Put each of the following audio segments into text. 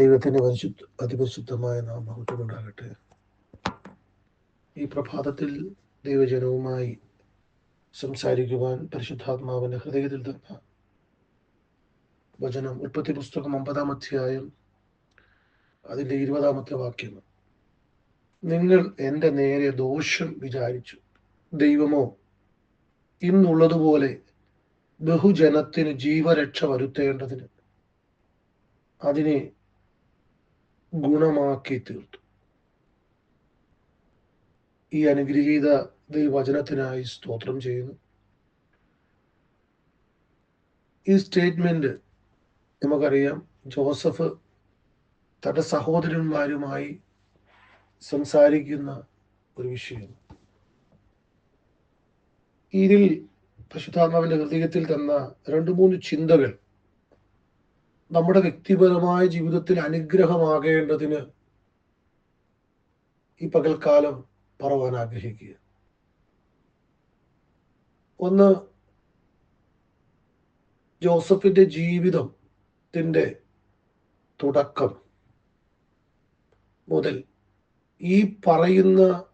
ദൈവത്തിന്റെ പരിശുദ്ധ അതിപരിശുദ്ധമായ നാം മഹത്വമുണ്ടാകട്ടെ ഈ പ്രഭാതത്തിൽ ദൈവജനവുമായി സംസാരിക്കുവാൻ പരിശുദ്ധാത്മാവിന്റെ ഹൃദയത്തിൽ തന്ന വചനം ഉൽപ്പത്തി പുസ്തകം ഒമ്പതാം അധ്യായം അതിന്റെ ഇരുപതാമത്തെ വാക്യം. നിങ്ങൾ എന്റെ നേരെ ദോഷം വിചാരിച്ചു. ദൈവമോ ഇന്നുള്ളതുപോലെ ബഹുജനത്തിന് ജീവരക്ഷ വരുത്തേണ്ടതിന് അതിനെ ഗുണമാക്കി തീർത്തു ഈ അനുഗ്രഹീത ദൈവചനത്തിനായി സ്തോത്രം ചെയ്യുന്നു. ഈ സ്റ്റേറ്റ്മെന്റ് നമുക്കറിയാം. ജോസഫ് തന്റെ സഹോദരന്മാരുമായി സംസാരിക്കുന്ന ഒരു വിഷയം. ഇതിൽ പശുധാമാവിന്റെ ഹൃദയത്തിൽ തന്ന രണ്ട് മൂന്ന് ചിന്തകൾ നമ്മുടെ വ്യക്തിപരമായ ജീവിതത്തിൽ അനുഗ്രഹമാകേണ്ടതിന് ഈ പകൽക്കാലം പറവാൻ ആഗ്രഹിക്കുക. ഒന്ന് ജോസഫിന്റെ ജീവിതത്തിന്റെ തുടക്കം മുതൽ ഈ പറയുന്ന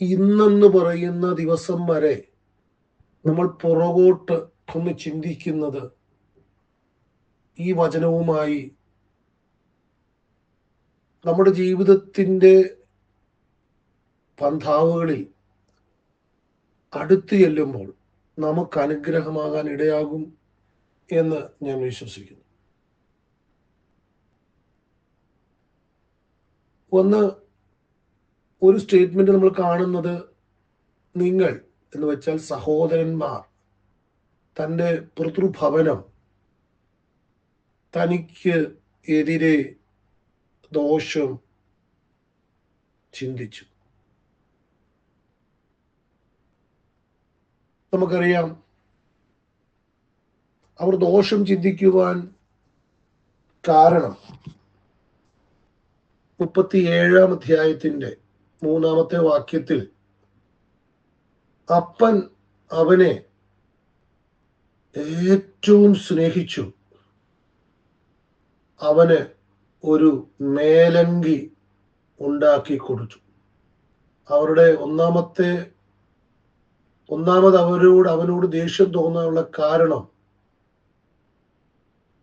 ഇന്നെന്ന് പറയുന്ന ദിവസം വരെ നമ്മൾ പുറകോട്ട് ഒന്ന് ചിന്തിക്കുന്നത് ഈ വചനവുമായി നമ്മുടെ ജീവിതത്തിന്റെ പന്ഥാവുകളിൽ അടുത്തു ചെല്ലുമ്പോൾ നമുക്ക് അനുഗ്രഹമാകാൻ ഇടയാകും എന്ന് ഞാൻ വിശ്വസിക്കുന്നു. ഒന്ന് ഒരു സ്റ്റേറ്റ്മെന്റ് നമ്മൾ കാണുന്നത് നിങ്ങൾ എന്ന് വെച്ചാൽ സഹോദരന്മാർ തന്റെ പിതൃഭവനം തനിക്ക് എതിരെ ദോഷം ചിന്തിച്ചു. നമുക്കറിയാം അവർ ദോഷം ചിന്തിക്കുവാൻ കാരണം മുപ്പത്തി ഏഴാം അധ്യായത്തിന്റെ മൂന്നാമത്തെ വാക്യത്തിൽ അപ്പൻ അവനെ ഏറ്റവും സ്നേഹിച്ചു. അവന് ഒരു മേലങ്കി ഉണ്ടാക്കി കൊടുത്തു. അവരുടെ ഒന്നാമത്തെ ഒന്നാമത് അവരോട് അവനോട് ദേഷ്യം തോന്നാനുള്ള കാരണം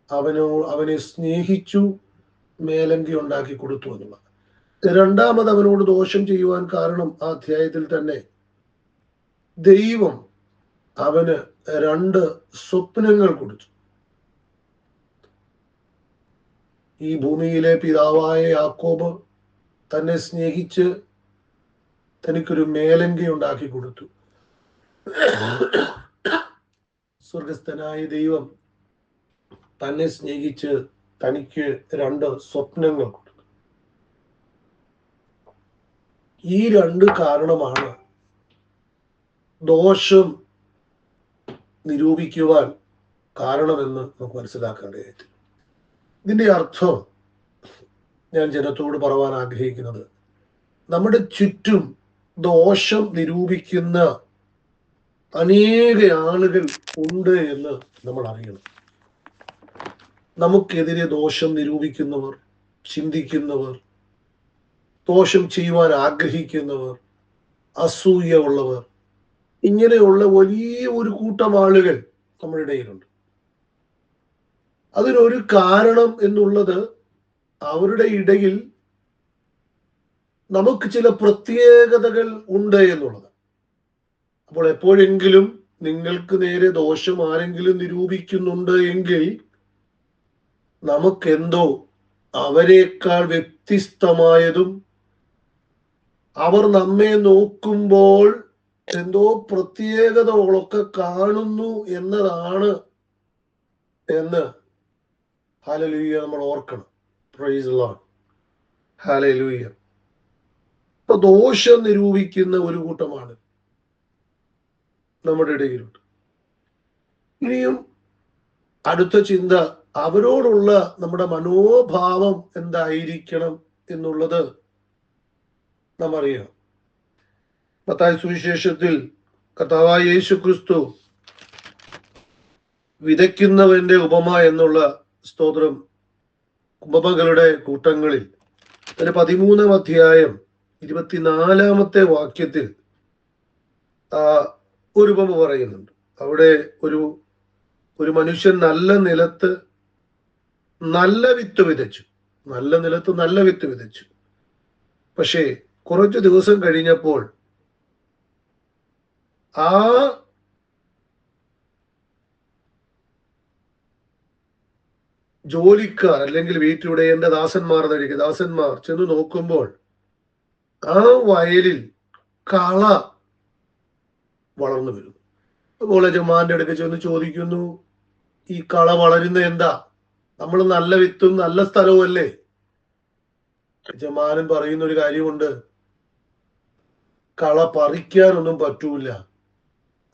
അവനോ അവനെ സ്നേഹിച്ചു മേലങ്കി ഉണ്ടാക്കി കൊടുത്തു എന്നുള്ള രണ്ടാമത് അവനോട് ദോഷം ചെയ്യുവാൻ കാരണം ആ അധ്യായത്തിൽ തന്നെ ദൈവം അവന് രണ്ട് സ്വപ്നങ്ങൾ കൊടുത്തു. ഈ ഭൂമിയിലെ പിതാവായ യാക്കോബ് തന്നെ സ്നേഹിച്ച് തനിക്കൊരു മേലങ്കയുണ്ടാക്കി കൊടുത്തു. സ്വർഗസ്ഥനായ ദൈവം തന്നെ സ്നേഹിച്ച് തനിക്ക് രണ്ട് സ്വപ്നങ്ങൾ കൊടുത്തു. ഈ രണ്ട് കാരണമാണ് ദോഷം നിരൂപിക്കുവാൻ കാരണമെന്ന് നമുക്ക് മനസ്സിലാക്കേണ്ടതായിട്ട് ഇതിന്റെ അർത്ഥം ഞാൻ ജനത്തോട് പറവാൻ ആഗ്രഹിക്കുന്നത്. നമ്മുടെ ചുറ്റും ദോഷം നിരൂപിക്കുന്ന അനേക ആളുകൾ ഉണ്ട് എന്ന് നമ്മൾ അറിയണം. നമുക്കെതിരെ ദോഷം നിരൂപിക്കുന്നവർ ചിന്തിക്കുന്നവർ ദോഷം ചെയ്യുവാൻ ആഗ്രഹിക്കുന്നവർ അസൂയ ഉള്ളവർ ഇങ്ങനെയുള്ള വലിയ ഒരു കൂട്ടം ആളുകൾ നമ്മുടെ ഇടയിലുണ്ട്. അതിനൊരു കാരണം എന്നുള്ളത് അവരുടെ ഇടയിൽ നമുക്ക് ചില പ്രത്യേകതകൾ ഉണ്ട് എന്നുള്ളത്. അപ്പോൾ എപ്പോഴെങ്കിലും നിങ്ങൾക്ക് നേരെ ദോഷം ആരെങ്കിലും നിരൂപിക്കുന്നുണ്ട് എങ്കിൽ നമുക്കെന്തോ അവരെക്കാൾ വ്യത്യസ്തമായതും അവർ നമ്മെ നോക്കുമ്പോൾ എന്തോ പ്രത്യേകതകളൊക്കെ കാണുന്നു എന്നതാണ് എന്ന് ഹാലലൂയ നമ്മൾ ഓർക്കണം. Praise Lord hallelujah. ഇപ്പൊ ദോഷം നിരൂപിക്കുന്ന ഒരു കൂട്ടമാണ് നമ്മുടെ ഇടയിലുണ്ട്. ഇനിയും അടുത്ത ചിന്ത അവരോടുള്ള നമ്മുടെ മനോഭാവം എന്തായിരിക്കണം എന്നുള്ളത് നാം അറിയണം. മത്തായ സുവിശേഷത്തിൽ കർത്താവായ യേശു ക്രിസ്തു വിതയ്ക്കുന്നവന്റെ ഉപമ എന്നുള്ള സ്തോത്രം. ഉപമകളുടെ കൂട്ടങ്ങളിൽ അതിന് പതിമൂന്നാം അധ്യായം ഇരുപത്തിനാലാമത്തെ വാക്യത്തിൽ ഒരു ഉപമ പറയുന്നുണ്ട്. അവിടെ ഒരു ഒരു മനുഷ്യൻ നല്ല നിലത്ത് നല്ല വിത്ത് വിതച്ചു. നല്ല നിലത്ത് നല്ല വിത്ത് വിതച്ചു. പക്ഷേ കുറച്ചു ദിവസം കഴിഞ്ഞപ്പോൾ ആ ജോലിക്കാർ അല്ലെങ്കിൽ വീട്ടിലൂടെ എന്റെ ദാസന്മാർ എന്നായിരിക്കും ദാസന്മാർ ചെന്ന് നോക്കുമ്പോൾ ആ വയലിൽ കള വളർന്നു വരുന്നു. അപ്പോൾ യജമാന്റെ അടുക്ക ചെന്ന് ചോദിക്കുന്നു ഈ കള വളരുന്ന എന്താ? നമ്മൾ നല്ല വിത്തും നല്ല സ്ഥലവും അല്ലേ യജമാനൻ പറയുന്ന ഒരു കാര്യമുണ്ട്. കള പറിക്കാനൊന്നും പറ്റൂല.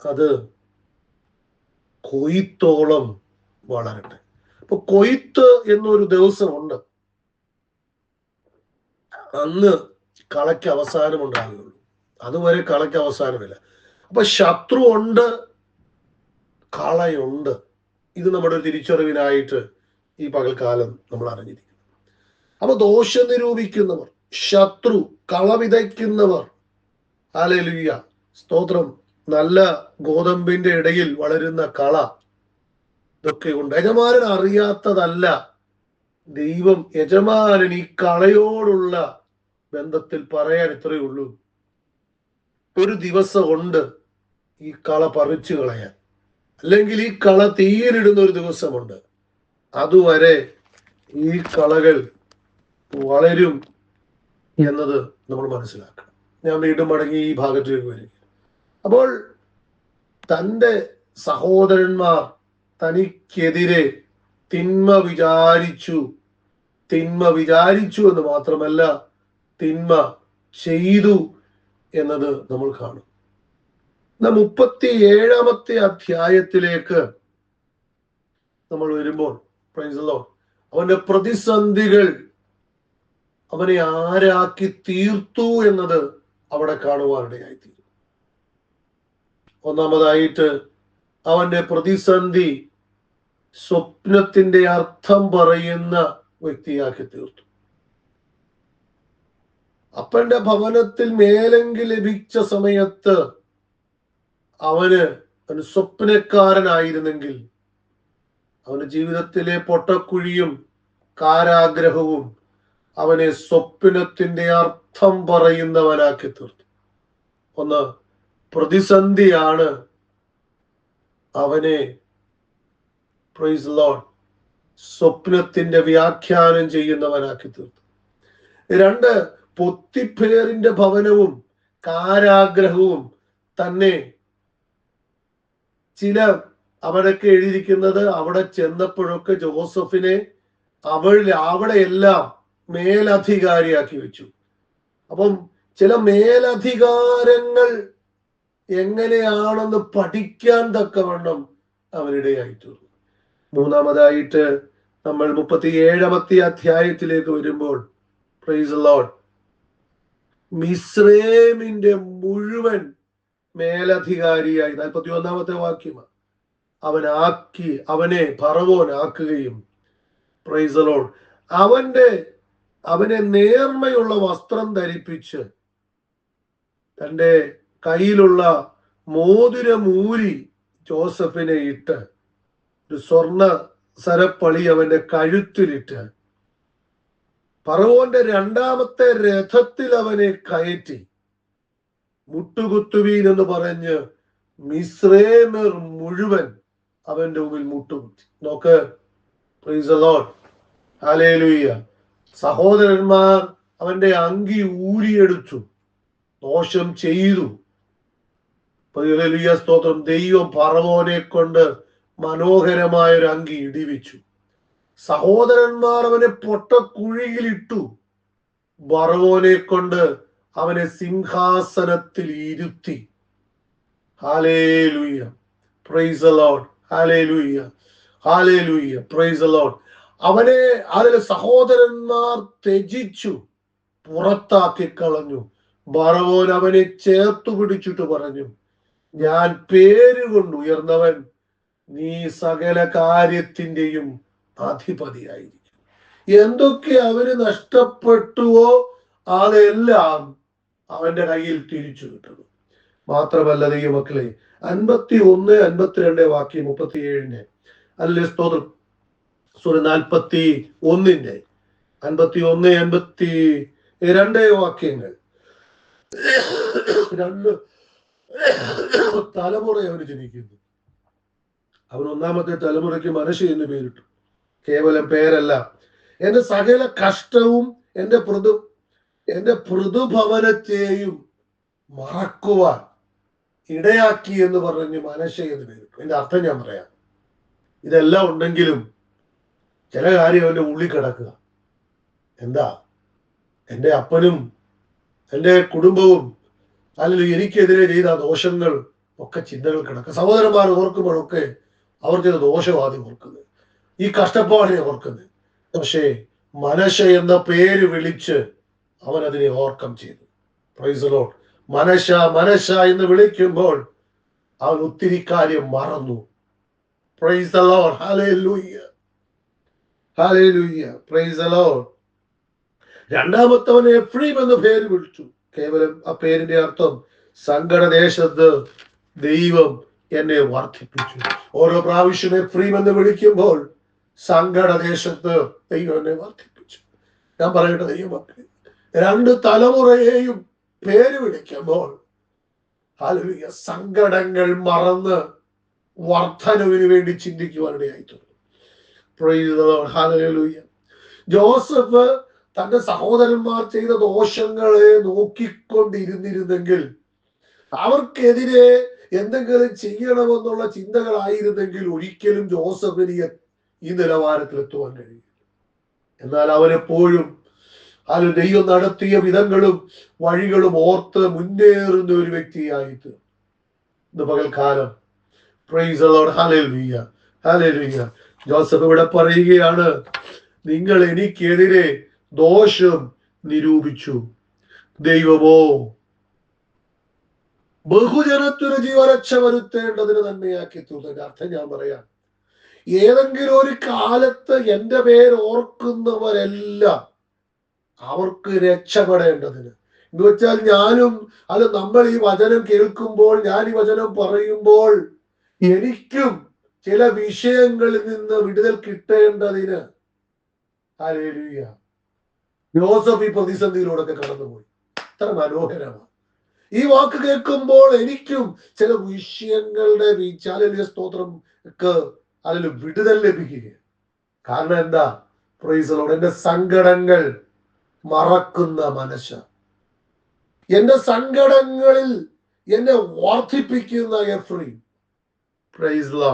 അത് കൊയ്ത്തോളം വളരട്ടെ. അപ്പൊ കൊയ്ത്ത് എന്നൊരു ദിവസമുണ്ട്. അന്ന് കളയ്ക്ക് അവസാനം ഉണ്ടാകുകയുള്ളൂ. അതുവരെ കളയ്ക്ക് അവസാനമില്ല. അപ്പൊ ശത്രു ഉണ്ട് കളയുണ്ട്. ഇത് നമ്മുടെ ഒരു തിരിച്ചറിവിനായിട്ട് ഈ പകൽക്കാലം നമ്മൾ അറിഞ്ഞിരിക്കുന്നു. അപ്പൊ ദോഷം നിരൂപിക്കുന്നവർ ശത്രു കള വിതയ്ക്കുന്നവർ ആലേലുയ്യ സ്തോത്രം നല്ല ഗോതമ്പിന്റെ ഇടയിൽ വളരുന്ന കള ഇതൊക്കെ ഉണ്ട് യജമാനൻ അറിയാത്തതല്ല. ദൈവം യജമാനൻ ഈ കളയോടുള്ള ബന്ധത്തിൽ പറയാൻ ഇത്രയേ ഉള്ളൂ. ഒരു ദിവസം ഉണ്ട് ഈ കള പറിച്ചു കളയാൻ. അല്ലെങ്കിൽ ഈ കള തീയിലിടുന്ന ഒരു ദിവസമുണ്ട്. അതുവരെ ഈ കളകൾ വളരും എന്നത് നമ്മൾ മനസ്സിലാക്കണം. ഞാൻ വീണ്ടും മടങ്ങി ഈ ഭാഗത്തേക്ക് വരിക അപ്പോൾ തന്റെ സഹോദരന്മാർ തനിക്കെതിരെ തിന്മ വിചാരിച്ചു തിന്മ വിചാരിച്ചു എന്ന് മാത്രമല്ല തിന്മ ചെയ്തു എന്നത് നമ്മൾ കാണും. നാം മുപ്പത്തി ഏഴാമത്തെ അധ്യായത്തിലേക്ക് നമ്മൾ വരുമ്പോൾ അവന്റെ പ്രതിസന്ധികൾ അവനെ ആരാക്കി തീർത്തു എന്നത് അവിടെ കാണുവാനിടയായിത്തീരും. ഒന്നാമതായിട്ട് അവന്റെ പ്രതിസന്ധി സ്വപ്നത്തിന്റെ അർത്ഥം പറയുന്ന വ്യക്തിയാക്കി തീർത്തു. അപ്പന്റെ ഭവനത്തിൽ മേലെങ്കിൽ ലഭിച്ച സമയത്ത് അവന് അവന് സ്വപ്നക്കാരനായിരുന്നെങ്കിൽ അവന് ജീവിതത്തിലെ പൊട്ടക്കുഴിയും കാരാഗ്രഹവും അവനെ സ്വപ്നത്തിന്റെ അർത്ഥം പറയുന്നവനാക്കി തീർത്തു. ഒന്ന് പ്രതിസന്ധിയാണ് അവനെ പ്രൈസ് ലോൺ സ്വപ്നത്തിന്റെ വ്യാഖ്യാനം ചെയ്യുന്നവനാക്കി തീർത്തു. രണ്ട് പൊത്തിപ്പേറിന്റെ ഭവനവും കാരാഗ്രഹവും തന്നെ ചില അവിടൊക്കെ എഴുതിയിരിക്കുന്നത് അവിടെ ചെന്നപ്പോഴൊക്കെ ജോസഫിനെ അവൾ അവിടെയെല്ലാം മേലധികാരിയാക്കി വെച്ചു. അപ്പം ചില മേലധികാരങ്ങൾ എങ്ങനെയാണെന്ന് പഠിക്കാൻ തക്കവണ്ണം അവനിടയായി തീർന്നു. മൂന്നാമതായിട്ട് നമ്മൾ മുപ്പത്തി ഏഴാമത്തെ അധ്യായത്തിലേക്ക് വരുമ്പോൾ പ്രൈസ് ലോഡ് മിസ്രേമിന്റെ മുഴുവൻ മേലധികാരിയായി നാൽപ്പത്തി ഒന്നാമത്തെ വാക്യമാണ് അവനാക്കി അവനെ പറവോൻ ആക്കുകയും പ്രൈസലോൺ അവന്റെ അവനെ നേർമയുള്ള വസ്ത്രം ധരിപ്പിച്ച് തന്റെ കയ്യിലുള്ള മോതിരമൂരി ജോസഫിനെ ഇട്ട് സ്വർണ സരപ്പളി അവന്റെ കഴുത്തിലിട്ട് പറവോന്റെ രണ്ടാമത്തെ രഥത്തിൽ അവനെ കയറ്റി. മുട്ടുകുത്തുവീൻ എന്ന് പറഞ്ഞ് മിശ്രേമർ മുഴുവൻ അവന്റെ മുമ്പിൽ മുട്ടുകുത്തി. നോക്ക്. സഹോദരന്മാർ അവന്റെ അങ്കി ഊരിയെടുത്തു. ദോഷം ചെയ്തു. സ്തോത്രം. ദൈവം പറവോനെ കൊണ്ട് മനോഹരമായ ഒരു അങ്കി ഇടിവിച്ചു. സഹോദരന്മാർ അവനെ പൊട്ടക്കുഴിയിലിട്ടു. ബറവോനെ കൊണ്ട് അവനെ സിംഹാസനത്തിൽ ഇരുത്തി. അവനെ അതിലെ സഹോദരന്മാർ ത്യജിച്ചു. പുറത്താക്കി കളഞ്ഞു. ബറവോൻ അവനെ ചേർത്തു പിടിച്ചിട്ട് പറഞ്ഞു ഞാൻ പേര് കൊണ്ട് ഉയർന്നവൻ നീ സകല കാര്യത്തിന്റെയും അധിപതിയായിരിക്കും. എന്തൊക്കെ അവന് നഷ്ടപ്പെട്ടുവോ അതെല്ലാം അവന്റെ കയ്യിൽ തിരിച്ചു കിട്ടുന്നു. മാത്രമല്ല ദൈവമക്കളെ അൻപത്തി ഒന്ന് അൻപത്തിരണ്ട് വാക്യം മുപ്പത്തിയേഴിന്റെ അല്ലെ സ്തോത്രം? സോറി നാൽപ്പത്തി ഒന്നിന്റെ അൻപത്തി ഒന്ന് അൻപത്തി രണ്ട് വാക്യങ്ങൾ. രണ്ട് തലമുറ അവന് ജനിക്കുന്നു. അവൻ ഒന്നാമത്തെ തലമുറയ്ക്ക് മനസ്സ് എന്ന് പേരിട്ടു. കേവലം പേരല്ല. എന്റെ സകല കഷ്ടവും എന്റെ പൃഥു എന്റെ പൃഥുഭവനത്തെയും മറക്കുവാൻ ഇടയാക്കി എന്ന് പറഞ്ഞ് മനുഷ്യ എന്ന് പേരിട്ടു. എന്റെ അർത്ഥം ഞാൻ പറയാം. ഇതെല്ലാം ഉണ്ടെങ്കിലും ചില കാര്യം അവന്റെ ഉള്ളിൽ കിടക്കുക. എന്താ? എന്റെ അപ്പനും എന്റെ കുടുംബവും അല്ലെങ്കിൽ എനിക്കെതിരെ ചെയ്ത ദോഷങ്ങൾ ഒക്കെ ചിന്തകൾ കിടക്കുക. സഹോദരന്മാർ ഓർക്കുമ്പോഴൊക്കെ അവർ ചെയ്ത ദോഷവാദി ഓർക്കുന്നത്. ഈ കഷ്ടപ്പാടിനെ ഓർക്കുന്നത്. പക്ഷേ മനശ എന്ന പേര് വിളിച്ച് അവൻ അതിനെ ഓർക്കം ചെയ്തു. പ്രൈസലോ മനശ മനശ എന്ന് വിളിക്കുമ്പോൾ അവൻ ഒത്തിരി കാര്യം മറന്നു. Praise the Lord. രണ്ടാമത്തവൻ എഫ്രീം എന്ന പേര് വിളിച്ചു. കേവലം ആ പേരിന്റെ അർത്ഥം സങ്കടദേശത്ത് ദൈവം എന്നെ വർദ്ധിപ്പിച്ചു. ഓരോ പ്രാവശ്യം എഫ്രീം എന്ന് വിളിക്കുമ്പോൾ സങ്കടദേശത്ത് ദൈവം എന്നെ വർദ്ധിപ്പിച്ചു. ഞാൻ പറയട്ടെ ദൈവമക്കളെ രണ്ട് തലമുറയെയും പേര് വിളിക്കുമ്പോൾ ഹല്ലേലൂയ സങ്കടങ്ങൾ മറന്ന് വർധനവിന് വേണ്ടി ചിന്തിക്കുവാനിടയായി the ജോസഫ് തന്റെ സഹോദരന്മാർ ചെയ്ത ദോഷങ്ങളെ നോക്കിക്കൊണ്ടിരുന്നിരുന്നെങ്കിൽ അവർക്കെതിരെ എന്തെങ്കിലും ചെയ്യണമെന്നുള്ള ചിന്തകളായിരുന്നെങ്കിൽ ഒരിക്കലും ജോസഫിന് ഈ- നിലവാരത്തിൽ എത്തുവാൻ കഴിയും എന്നാൽ അവനെപ്പോഴും അത് ദൈവം നടത്തിയ വിധങ്ങളും വഴികളും ഓർത്ത് മുന്നേറുന്ന ഒരു വ്യക്തിയായിട്ട് ഇന്ന് പകൽക്കാലം. ജോസഫ് ഇവിടെ പറയുകയാണ് നിങ്ങൾ എനിക്കെതിരെ ദോഷം നിരൂപിച്ചു. ദൈവമോ ബഹുജനത്തിന് ജീവരക്ഷ വരുത്തേണ്ടതിന് തന്നെയാക്കി തീർന്നതിന്റെ അർത്ഥം ഞാൻ പറയാം. ഏതെങ്കിലും ഒരു കാലത്ത് എന്റെ പേര് ഓർക്കുന്നവരെല്ലാം അവർക്ക് രക്ഷപ്പെടേണ്ടതിന്. എന്ന് വെച്ചാൽ ഞാനും അത് നമ്മൾ ഈ വചനം കേൾക്കുമ്പോൾ ഞാൻ ഈ വചനം പറയുമ്പോൾ എനിക്കും ചില വിഷയങ്ങളിൽ നിന്ന് വിടുതൽ കിട്ടേണ്ടതിന്. ജോസഫ് ഈ പ്രതിസന്ധിയിലൂടെ കടന്നുപോയി. അത്ര മനോഹരമാണ്. ഈ വാക്ക് കേൾക്കുമ്പോൾ എനിക്കും ചില വിഷയങ്ങളുടെ വീച്ചാലിയ സ്തോത്രം അതിൽ വിടുതൽ ലഭിക്കുക കാരണം എന്താ? പ്രൈസലോട് എന്റെ സങ്കടങ്ങൾ മറക്കുന്ന മനസ്സ് എന്റെ സങ്കടങ്ങളിൽ എന്നെ വർദ്ധിപ്പിക്കുന്ന എഫ്രീം പ്രൈസ്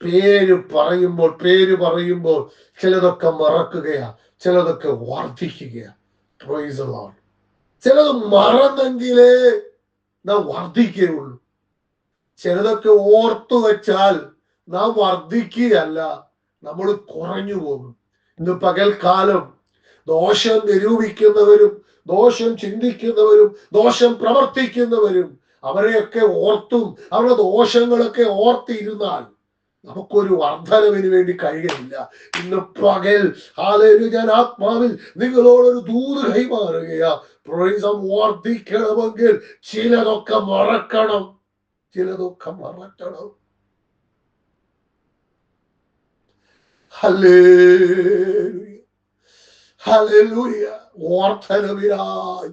പേര് പറയുമ്പോൾ പേര് പറയുമ്പോൾ ചിലതൊക്കെ മറക്കുകയാ ചിലതൊക്കെ വർദ്ധിക്കുകയാ പ്രൈസ് ചിലത് മറന്നെങ്കിലേ നാം വർദ്ധിക്കുകയുള്ളൂ. ചിലതൊക്കെ ഓർത്തു വെച്ചാൽ നാം വർദ്ധിക്കുകയല്ല നമ്മൾ കുറഞ്ഞു പോകും. ഇന്ന് പകൽക്കാലം ദോഷം നിരൂപിക്കുന്നവരും ദോഷം ചിന്തിക്കുന്നവരും ദോഷം പ്രവർത്തിക്കുന്നവരും അവരെയൊക്കെ ഓർത്തും അവരുടെ ദോഷങ്ങളൊക്കെ ഓർത്തിരുന്നാൽ നമുക്കൊരു വർധനവിന് വേണ്ടി കഴിയുന്നില്ല ഇന്ന് പകൽ ആലേലു ഞാൻ ആത്മാവിൽ നിങ്ങളോടൊരു ദൂത് കൈമാറുകയാ. പ്രൊയിസം വർദ്ധിക്കണമെങ്കിൽ ചിലതൊക്കെ മറക്കണം. ചിലതൊക്കെ മറക്കണം.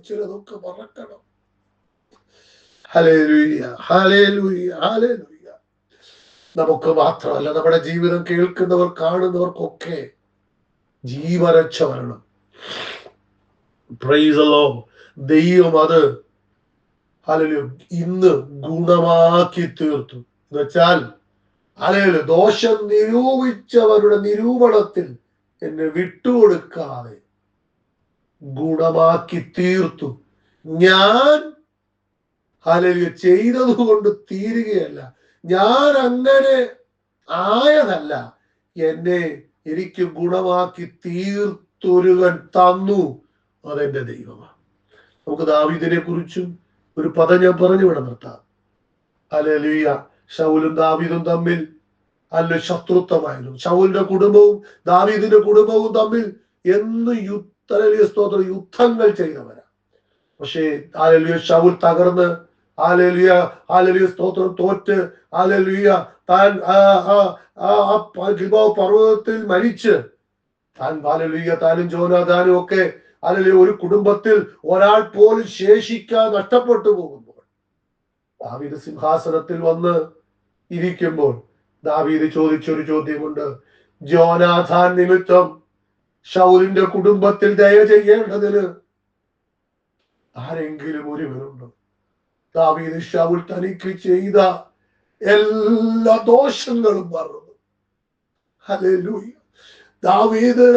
ചിലതൊക്കെ മറക്കണം ഹലേ ലുയ്യ ഹലേ ലുയ്യ ഹലേ ഹല്ലേലൂയ നമുക്ക് മാത്രമല്ല നമ്മുടെ ജീവിതം കേൾക്കുന്നവർ കാണുന്നവർക്കൊക്കെ ജീവരക്ഷ വരണം. പ്രൈസലോ ദൈവം അത് ഹല്ലേലൂയ ഇന്ന് ഗുണമാക്കി തീർത്തു. എന്ന് വെച്ചാൽ ഹല്ലേലൂയ ദോഷം നിരൂപിച്ചവരുടെ നിരൂപണത്തിൽ എന്നെ വിട്ടുകൊടുക്കാതെ ഗുണമാക്കി തീർത്തു. ഞാൻ ഹല്ലേലൂയ ചെയ്തത് കൊണ്ട് തീരുകയല്ല. ഞാൻ അങ്ങനെ ആയതല്ല. എന്നെ എനിക്ക് ഗുണമാക്കി തീർത്തൊരുവൻ തന്നു അതെന്റെ ദൈവമാണ്. നമുക്ക് ദാവീദിനെ കുറിച്ചും ഒരു പദം ഞാൻ പറഞ്ഞു ഇവിടെ നിർത്താം. അലലിയ ഷൗലും ദാവീദും തമ്മിൽ അല്ല ശത്രുത്വമായിരുന്നു. ഷൗലിന്റെ കുടുംബവും ദാവീദിന്റെ കുടുംബവും തമ്മിൽ എന്ന് യുദ്ധ സ്തോത്ര യുദ്ധങ്ങൾ ചെയ്തവരാ. പക്ഷേ അലലിയ ഷൗൽ തകർന്ന് ആലലിയ ആലലിയ സ്തോത്രം തോറ്റ് ആലലിയ താൻ ആ പർവതത്തിൽ മരിച്ച് താൻ ആലലിയ താനും ജോനാദാനും ഒക്കെ ആലലിയ ഒരു കുടുംബത്തിൽ ഒരാൾ പോലും ശേഷിക്കാൻ നഷ്ടപ്പെട്ടു പോകുമ്പോൾ ദാവീദ് സിംഹാസനത്തിൽ വന്ന് ഇരിക്കുമ്പോൾ ദാവീദ് ചോദിച്ചൊരു ചോദ്യമുണ്ട്. ജോനാഥാൻ നിമിത്തം ഷൗലിന്റെ കുടുംബത്തിൽ ദയ ചെയ്യേണ്ടതിന് ആരെങ്കിലും ഒരുവരുണ്ടോ? ദാവീദ് ഷൗൽ തനിക്ക് ചെയ്ത എല്ലാ ദോഷങ്ങളും മറന്നു. ഹലലൂയ ദാവീദ്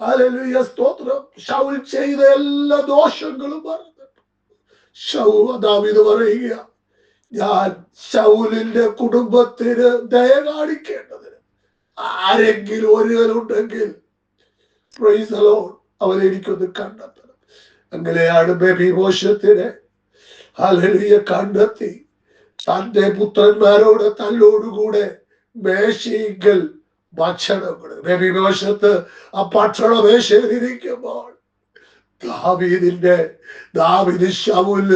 ഹലലൂയ സ്തോത്രം. ഷൗൽ ചെയ്ത എല്ലാ ദോഷങ്ങളും മറന്നു. ഷൗ ദാവീദ് പറയുക ഞാൻ ഷൗലിന്റെ കുടുംബത്തിന് ദയ കാണിക്കേണ്ടതിന് ആരെങ്കിലും Lord. അവനെ എനിക്കൊന്ന് കണ്ടെത്തണം. അങ്ങനെയാണ് ബേബി മോശത്തിനെ ഹലലിയ കണ്ടെത്തി. തന്റെ പുത്രന്മാരോട് തല്ലോടുകൂടെ മേശയിങ്കൽ ഭക്ഷണം രവിവശത്ത് ആ ഭക്ഷണ മേശയിലിരിക്കുമ്പോൾ ദാവീദിന്റെ ദാവീദ് ഷൗൽ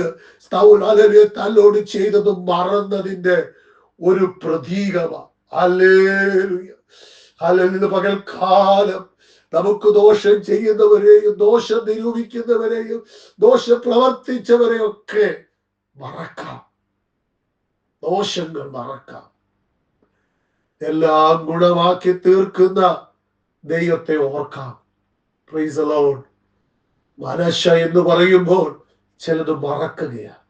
സ്തൗൽ ഹല്ലേലൂയ തന്നോട് ചെയ്തത് മറന്നതിന്റെ ഒരു പ്രതീകമാണ് ഹല്ലേലൂയ. ഹല്ലേലൂയ പകൽക്കാലം നമുക്ക് ദോഷം ചെയ്യുന്നവരെയും ദോഷം നിരൂപിക്കുന്നവരെയും ദോഷം പ്രവർത്തിച്ചവരെയും ഒക്കെ മറക്കാം ദോഷങ്ങൾ മറക്കാം എല്ലാം ഗുണമാക്കി തീർക്കുന്ന ദൈവത്തെ ഓർക്കാം. പ്രൈസ് അലോൺ മനശ എന്ന് പറയുമ്പോൾ ചിലത് മറക്കുകയാണ്.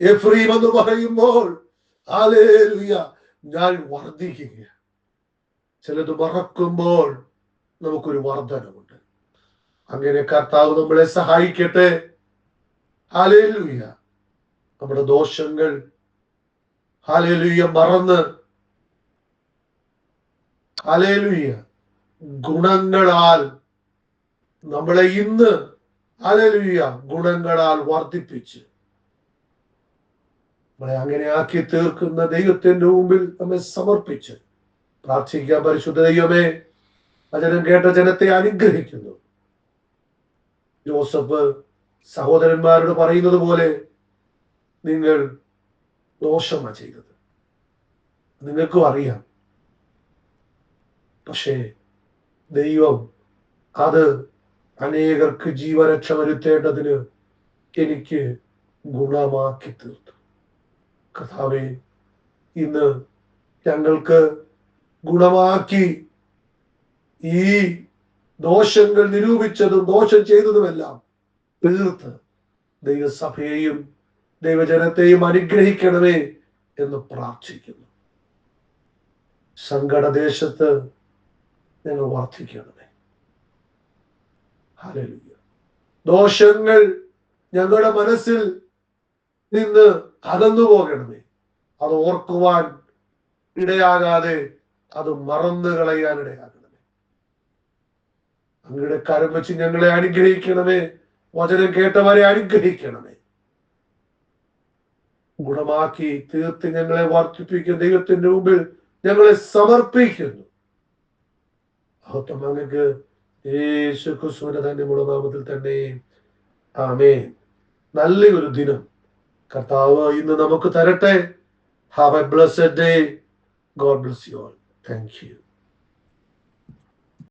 എഫ്രീം എന്ന് പറയുമ്പോൾ ഞാൻ വർദ്ധിക്കുകയാണ്. ചിലത് മറക്കുമ്പോൾ നമുക്കൊരു വർധനമുണ്ട്. അങ്ങനെ കർത്താവ് നമ്മളെ സഹായിക്കട്ടെ. ഹാലേലുയ നമ്മുടെ ദോഷങ്ങൾ ഹാലേലുയ മറന്ന്. ഹാലേലുയ ഗുണങ്ങളാൽ നമ്മളെ ഇന്ന് ഹാലേലുയ ഗുണങ്ങളാൽ വർദ്ധിപ്പിച്ച്. നമ്മളെ അങ്ങനെ ആക്കി തീർക്കുന്ന ദൈവത്തിന്റെ മുമ്പിൽ നമ്മെ സമർപ്പിച്ച്. പ്രാർത്ഥിക്കാൻ പരിശുദ്ധ ദൈവമേ വചനം കേട്ട ജനത്തെ അനുഗ്രഹിക്കുന്നു. ജോസഫ് സഹോദരന്മാരോട് പറയുന്നത് പോലെ നിങ്ങൾ ദോഷമാണ് ചെയ്തത്. നിങ്ങൾക്കും അറിയാം. പക്ഷേ ദൈവം അത് അനേകർക്ക് ജീവരക്ഷ വരുത്തേണ്ടതിന് എനിക്ക് ഗുണമാക്കി തീർത്തു. കഥാവെ ഇന്ന് ഞങ്ങൾക്ക് ഗുണമാക്കി ഈ ദോഷങ്ങൾ നിരൂപിച്ചതും ദോഷം ചെയ്തതുമെല്ലാം തീർത്ത് ദൈവസഭയെയും ദൈവജനത്തെയും അനുഗ്രഹിക്കണമേ എന്ന് പ്രാർത്ഥിക്കുന്നു. സങ്കടദേശത്ത് ഞങ്ങൾ വർദ്ധിക്കണമേ. ഹല്ലേലൂയ. ദോഷങ്ങൾ ഞങ്ങളുടെ മനസ്സിൽ നിന്ന് അകന്നു പോകണമേ. അത് ഓർക്കുവാൻ ഇടയാകാതെ അത് മറന്നു കളയാൻ ഇടയാകണമേ. അങ്ങയുടെ കരം വെച്ച് ഞങ്ങളെ അനുഗ്രഹിക്കണമേ. വചനം കേട്ടവരെ അനുഗ്രഹിക്കണമേ. ഗുണമാക്കി തീർത്ത് ഞങ്ങളെ വർദ്ധിപ്പിക്കുന്ന ദൈവത്തിന്റെ മുമ്പിൽ ഞങ്ങളെ സമർപ്പിക്കുന്നു. മഹത്വം അങ്ങക്ക് യേശു ക്രിസ്തുവിന്റെ തന്നെ നാമത്തിൽ തന്നെ. ആമേൻ. നല്ലൊരു ദിനം. കർത്താവ് ഇന്ന് നമുക്ക് തരട്ടെ. Have a blessed day God bless you all thank you